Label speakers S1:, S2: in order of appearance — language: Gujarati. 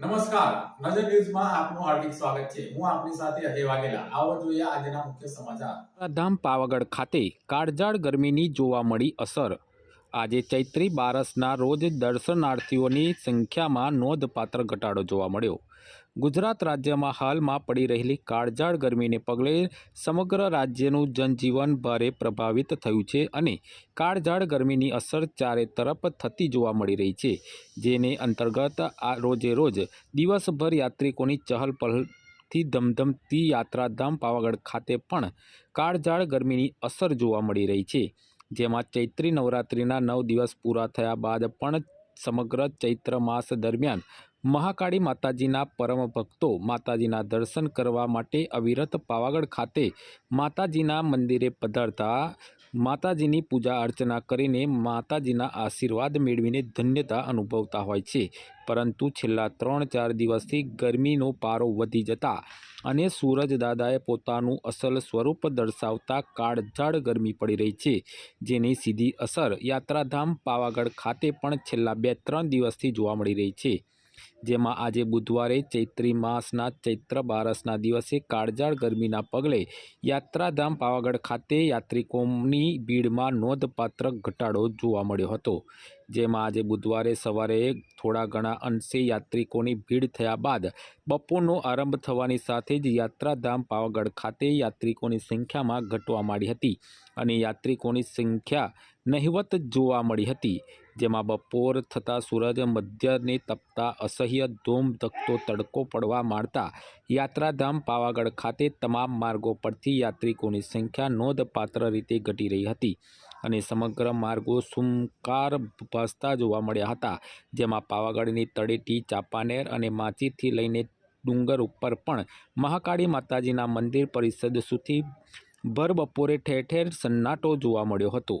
S1: નમસ્કાર. નજર ન્યૂઝમાં આપનું હાર્દિક સ્વાગત છે. હું આપની સાથે અજય વાઘેલા. આવો જોઈએ આજના મુખ્ય સમાચાર.
S2: ધામ પાવાગઢ ખાતે કાળઝાળ ગરમીની જોવા મળી અસર. આજે ચૈત્રી બારસના રોજ દર્શનાર્થીઓની સંખ્યામાં નોંધપાત્ર ઘટાડો જોવા મળ્યો. ગુજરાત રાજ્યમાં હાલમાં પડી રહેલી કાળઝાળ ગરમીને પગલે સમગ્ર રાજ્યનું જનજીવન ભારે પ્રભાવિત થયું છે અને કાળઝાળ ગરમીની અસર ચારે તરફ થતી જોવા મળી રહી છે, જેને અંતર્ગત આ રોજે રોજ દિવસભર યાત્રિકોની ચહલ પહલથી ધમધમતી યાત્રાધામ પાવાગઢ ખાતે પણ કાળઝાળ ગરમીની અસર જોવા મળી રહી છે. જેમાં ચૈત્રી નવરાત્રિના નવ દિવસ પૂરા થયા બાદ પણ સમગ્ર ચૈત્ર માસ દરમિયાન મહાકાળી માતાજીના પરમ ભક્તો માતાજીના દર્શન કરવા માટે અવિરત પાવાગઢ ખાતે માતાજીના મંદિરે પધારતા માતાજીની પૂજા અર્ચના કરીને માતાજીના આશીર્વાદ મેળવીને ધન્યતા અનુભવતા હોય છે. પરંતુ છેલ્લા ત્રણ ચાર દિવસથી ગરમીનો પારો વધી જતા અને સૂરજદાદાએ પોતાનું અસલ સ્વરૂપ દર્શાવતા કાળઝાળ ગરમી પડી રહી છે, જેની સીધી અસર યાત્રાધામ પાવાગઢ ખાતે પણ છેલ્લા બે ત્રણ દિવસથી જોવા મળી રહી છે. જેમાં આજે બુધવારે ચૈત્રી માસના ચૈત્ર બારસના દિવસે કાળજાળ ગરમીના પગલે યાત્રાધામ પાવાગઢ ખાતે યાત્રિકોની ભીડમાં નોંધપાત્ર ઘટાડો જોવા મળ્યો હતો. જેમાં આજે બુધવારે સવારે થોડા ઘણા અંશે યાત્રિકોની ભીડ થયા બાદ બપોરનો આરંભ થવાની સાથે જ યાત્રાધામ પાવાગઢ ખાતે યાત્રિકોની સંખ્યામાં ઘટવા માંડી હતી અને યાત્રિકોની સંખ્યા નહિવત જોવા મળી હતી. જેમાં બપોર થતાં સૂરજ મધ્યને તપતા અસહ્ય ધૂમ ધકતો તડકો પડવા માંડતા યાત્રાધામ પાવાગઢ ખાતે તમામ માર્ગો પરથી યાત્રિકોની સંખ્યા નોંધપાત્ર રીતે ઘટી રહી હતી અને સમગ્ર માર્ગો સુમકાર ભાસતા જોવા મળ્યા હતા, જેમાં પાવાગઢની તળેટી, ચાંપાનેર અને માચીથી લઈને ડુંગર ઉપર પણ મહાકાળી માતાજીના મંદિર પરિષદ સુધી ભર બપોરે ઠેર ઠેર સન્નાટો જોવા મળ્યો હતો.